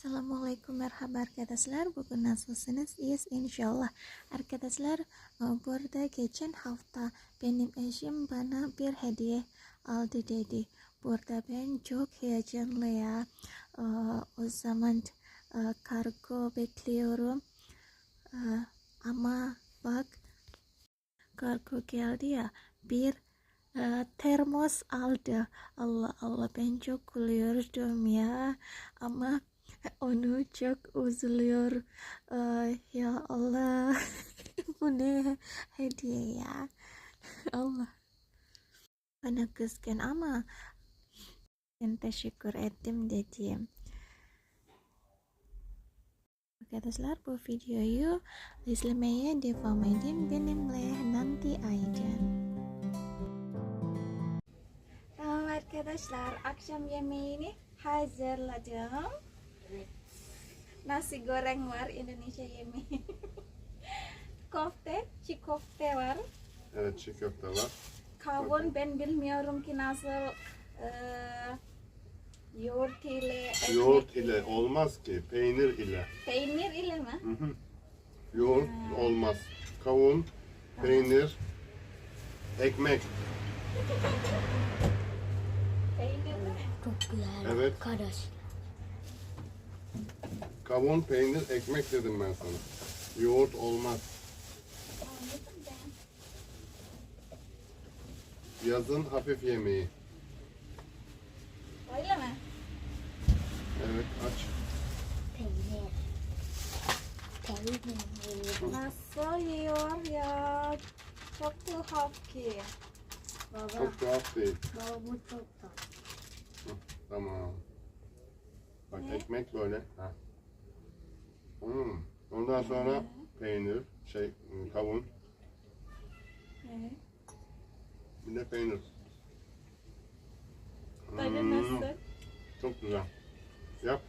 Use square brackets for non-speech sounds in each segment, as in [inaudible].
Assalamualaikum merhaba arkadaşlar. Bugün nasılsınız? İyiyiz inşallah. Arkadaşlar e, burada geçen hafta benim eşim bana bir hediye aldı dedi. Burada ben çok heyecanlı ya. E, O zaman e, kargo bekliyorum. Ama bak kargo geldi ya. Bir termos aldı. Allah Allah ben çok gülüyordum ya. Ama onu çok üzülüyor. Ay, ya Allah. [laughs] Bu ne hediye ya. [laughs] Allah. Bana kızgın ama ben teşekkür ettim dediğim. Arkadaşlar bu videoyu izlemeye devam edin benimle nanti aja. Arkadaşlar akşam yemeğini hazırladım. Nasi goreng var Indonesia yemeği. [laughs] Kofte, çiğ kofte var. Evet çiğ köfte var. Kavun ben bilmiyorum ki nasıl eee yoğurt ile ekmek Yoğurt ile olmaz ki. Peynir ile. peynir ile mi? Hı hı. Yoğurt olmaz. Kavun, peynir, ekmek. Peynir mi? Çok güzel Evet. arkadaş. Kavun, peynir, ekmek dedim ben sana. Yoğurt olmaz. Anladım ben. Yazın hafif yemeği. Öyle mi? Evet aç. Peynir. Peynir. Nasıl yiyor ya? Çok tuhaf ki. Baba, Çok tuhaf değil. baba bu çok tatlı. Tamam. Bak Ne? ekmek böyle. Ha. Hmm. Ondan sonra peynir, şey kavun, Evet. bir de peynir. Tadı Hmm, nasıl? Çok güzel. Yap.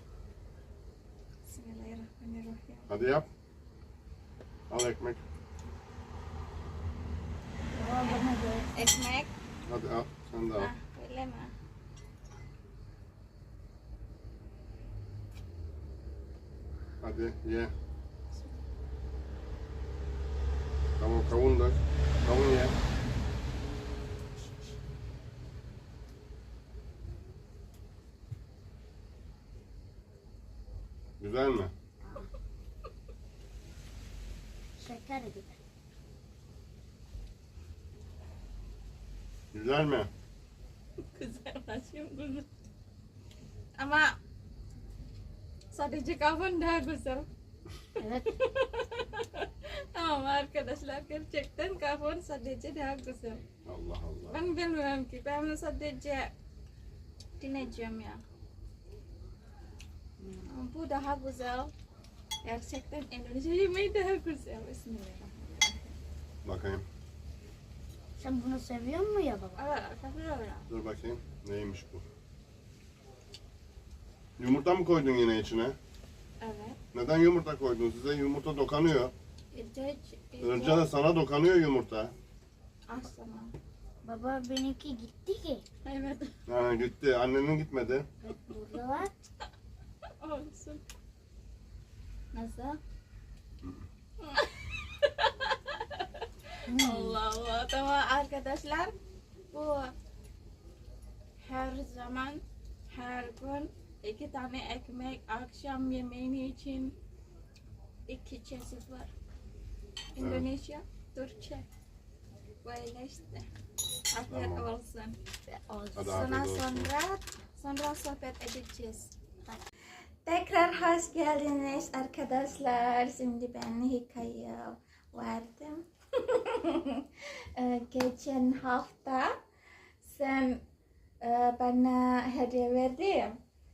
Bismillahirrahmanirrahim. Hadi yap. Al ekmek. Ekmek. Hadi al. Sen de al. Ah, öyle mi? Hadi ye. Tamam kavun da. Kavun ye. Güzel mi? şeker gibi. Güzel mi? Güzel başım güzel. Ama sadece kavun daha güzel. Evet. [laughs] Tamam arkadaşlar gerçekten kavun sadece daha güzel. Allah Allah. Ben bilmiyorum ki ben sadece dinleyeceğim ya. Ama Bu daha güzel. Gerçekten Indonesia yemeği daha güzel. Bismillahirrahmanirrahim. Bakayım. Sen bunu seviyor musun ya baba? Aa, seviyorum. Dur bakayım. Neymiş bu? Yumurta mı koydun yine içine? Evet. Neden yumurta koydun? Size yumurta dokanıyor. İrce, Irca da sana dokanıyor yumurta. Aslında. Baba benimki gitti ki. Evet. Ha gitti. Annenin gitmedi. Bak burada var. [laughs] Olsun. Nasıl? [laughs] Allah Allah. Tamam arkadaşlar. Bu her zaman her gün iki tane ekmek akşam yemeği için iki çeşit var. Indonesia, Türkçe. Böyle işte. Afiyet Tamam. olsun. Olsun. Sonra sonra sonra sohbet edeceğiz. Tekrar hoş geldiniz arkadaşlar. Şimdi ben hikaye verdim. [laughs] Ee, Geçen hafta sen e, bana hediye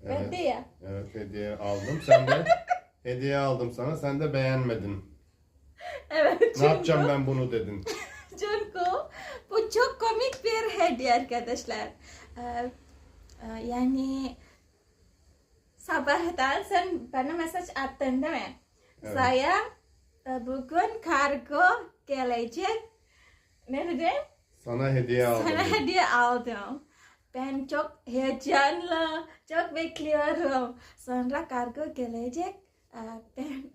Verdi ya. Evet hediye aldım. Sen de [laughs] hediye aldım sana. Sen de beğenmedin. Evet. Ne yapacağım ben bunu dedin. [laughs] Çünkü bu çok komik bir hediye arkadaşlar. Ee, e, yani sabahtan sen bana mesaj attın değil mi? Evet. Saya e, bugün kargo gelecek. Ne dedim? Sana hediye aldım. Sana hediye aldım. Ben çok heyecanlı, çok bekliyorum. Sonra kargo gelecek. Ee, Ben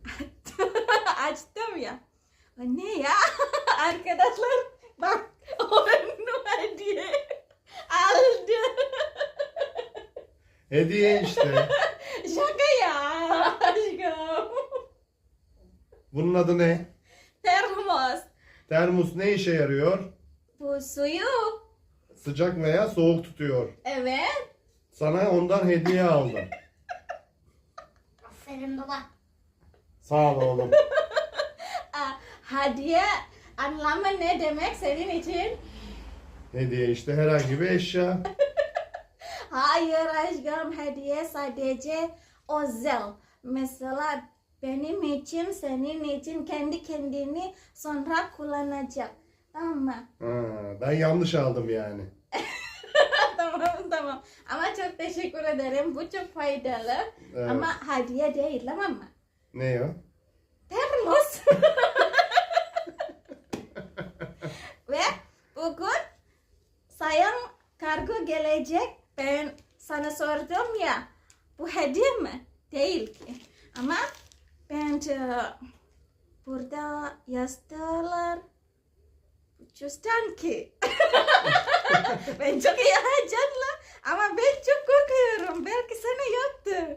[laughs] açtım ya. O ne ya? [laughs] Arkadaşlar bak [laughs] onu hediye aldı. Hediye işte. Şaka ya aşkım. Bunun adı ne? Termos. Termos ne işe yarıyor? Bu suyu. Sıcak veya soğuk tutuyor. Evet. Sana ondan hediye aldım. [laughs] Aferin baba. Sağ ol oğlum. [laughs] Hediye anlamı ne demek senin için? Hediye işte herhangi bir eşya. [laughs] Hayır aşkım hediye sadece özel. Mesela benim için, senin için kendi kendini sonra kullanacak. Tamam mı? Ha, ben yanlış aldım yani. [laughs] tamam tamam. Ama çok teşekkür ederim. Bu çok faydalı. Evet. Ama hediye değil tamam mı? Ne o? Termos. [laughs] Ve bugün sayang kargo gelecek. Ben sana sordum ya. Bu hediye mi? Değil ki. Ama ben de burada yazdılar. Cüzdan ki. [laughs] ben çok heyecanlı ama ben çok korkuyorum. Belki sana yoktur.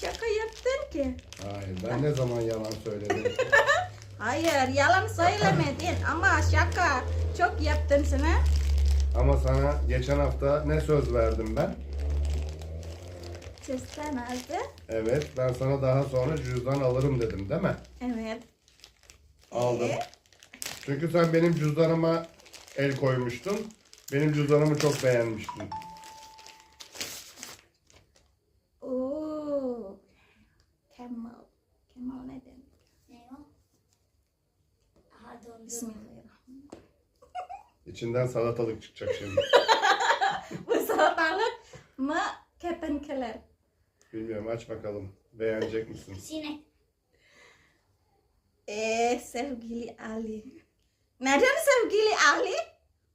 Şaka yaptın ki. Hayır ben ne zaman yalan söyledim? [laughs] Hayır yalan söylemedin ama şaka çok yaptın sana. Ama sana geçen hafta ne söz verdim ben? Cüzdan aldı. Evet ben sana daha sonra cüzdan alırım dedim değil mi? Evet. Aldım. Ee? Çünkü sen benim cüzdanıma el koymuştun. Benim cüzdanımı çok beğenmiştin. Oo. Camel. Camel ne demek? Ne o? Aha dondurma. Bismillahirrahmanirrahim. İçinden salatalık çıkacak şimdi. [laughs] Bu salatalık mı? Kertenkele. Bilmiyorum aç bakalım. Beğenecek misin? Sinek. Ee, sevgili Ali. Neden sevgili Ali?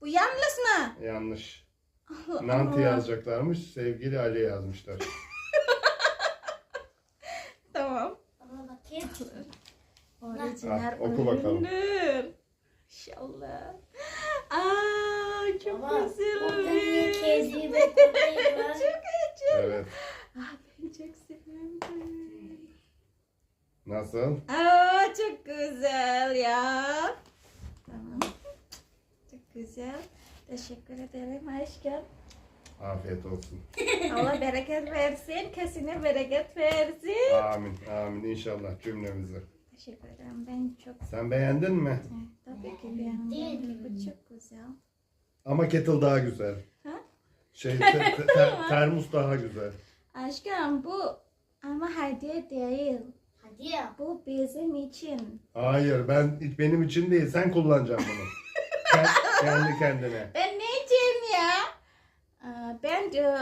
Bu yanlış mı? Yanlış. Allah Nanti Allah. yazacaklarmış. Sevgili Ali yazmışlar. [laughs] Tamam. Baba bakayım. [laughs] Orijinal Ah, oku bakalım. üründür. İnşallah. Aa, çok Baba, güzel. orada niye ürün. kedi ve köpek var? [laughs] çok heyecanlı. Evet. Ah, ben çok sevindim. Nasıl? Aa, çok güzel ya. Güzel. Teşekkür ederim aşkım. Afiyet olsun. [laughs] Allah bereket versin. Kesine bereket versin. Amin. Amin. İnşallah cümlemizi. Teşekkür ederim. Ben çok Sen beğendin mi? tabii ki beğendim. Bu çok güzel. Ama kettle daha güzel. Ha? Şey te- te- [laughs] te- termos daha güzel. Aşkım bu ama hediye değil. Hadi ya. Bu bizim için. Hayır ben benim için değil sen kullanacaksın bunu. [laughs] Kend- kendi kendine. Ben ne için ya? Ben de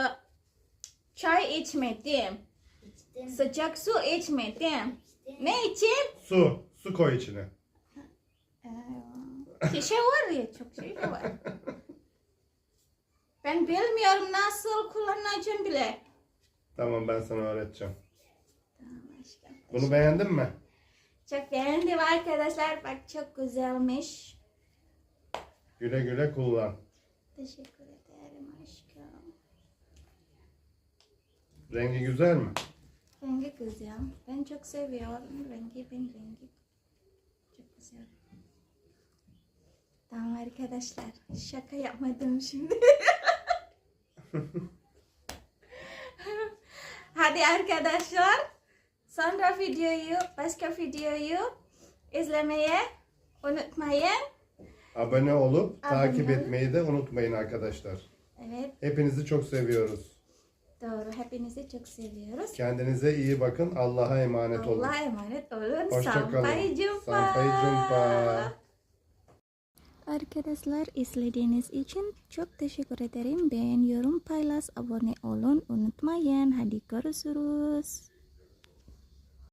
çay içmedim. İçtim. Sıcak su içmedim. içtim. Ne için? Su. Su koy içine. Şişe var ya çok şey var. [laughs] Ben bilmiyorum nasıl kullanacağım bile. Tamam ben sana öğreteceğim. Tamam aşkım. Bunu beğendin mi? Çok beğendim arkadaşlar. Bak çok güzelmiş. Güle güle kullan. Teşekkür ederim aşkım. Rengi güzel mi? Rengi güzel. Ben çok seviyorum rengi. Ben rengi çok güzel. Tamam arkadaşlar. Şaka yapmadım şimdi. [laughs] Hadi arkadaşlar. Sonra videoyu, başka videoyu izlemeye unutmayın. Abone olup Abone takip etmeyi de unutmayın arkadaşlar. Evet Hepinizi çok seviyoruz. doğru. Hepinizi çok seviyoruz. Kendinize iyi bakın. Allah'a emanet olun. Allah'a emanet olun. Hoşça Sampai kalın. jumpa. Sampai jumpa. Arkadaşlar izlediğiniz için çok teşekkür ederim. Beğen, yorum, paylaş, abone olun unutmayın. Hadi görüşürüz.